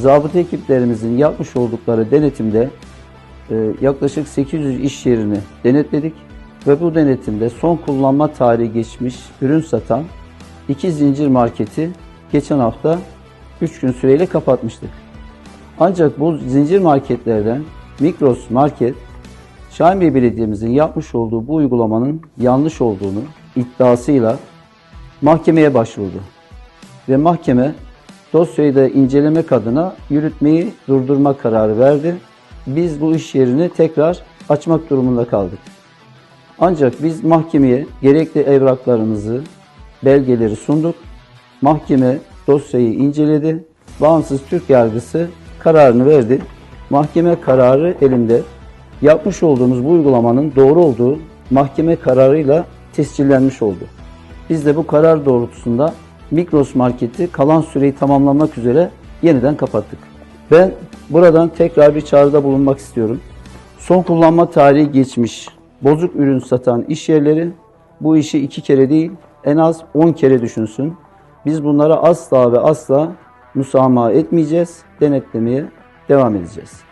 zabıta ekiplerimizin yapmış oldukları denetimde e, yaklaşık 800 iş yerini denetledik ve bu denetimde son kullanma tarihi geçmiş ürün satan iki zincir marketi geçen hafta 3 gün süreyle kapatmıştık. Ancak bu zincir marketlerden Migros Market, Şahinbey Belediye'mizin yapmış olduğu bu uygulamanın yanlış olduğunu iddiasıyla mahkemeye başvurdu. Ve mahkeme dosyayı da incelemek adına yürütmeyi durdurma kararı verdi. Biz bu iş yerini tekrar açmak durumunda kaldık. Ancak biz mahkemeye gerekli evraklarımızı, belgeleri sunduk. Mahkeme dosyayı inceledi. Bağımsız Türk yargısı kararını verdi. Mahkeme kararı elimde. Yapmış olduğumuz bu uygulamanın doğru olduğu mahkeme kararıyla tescillenmiş oldu. Biz de bu karar doğrultusunda Migros Market'i kalan süreyi tamamlamak üzere yeniden kapattık. Ben buradan tekrar bir çağrıda bulunmak istiyorum. Son kullanma tarihi geçmiş bozuk ürün satan iş yerleri bu işi iki kere değil en az 10 kere düşünsün. Biz bunlara asla ve asla müsamaha etmeyeceğiz, denetlemeye devam edeceğiz.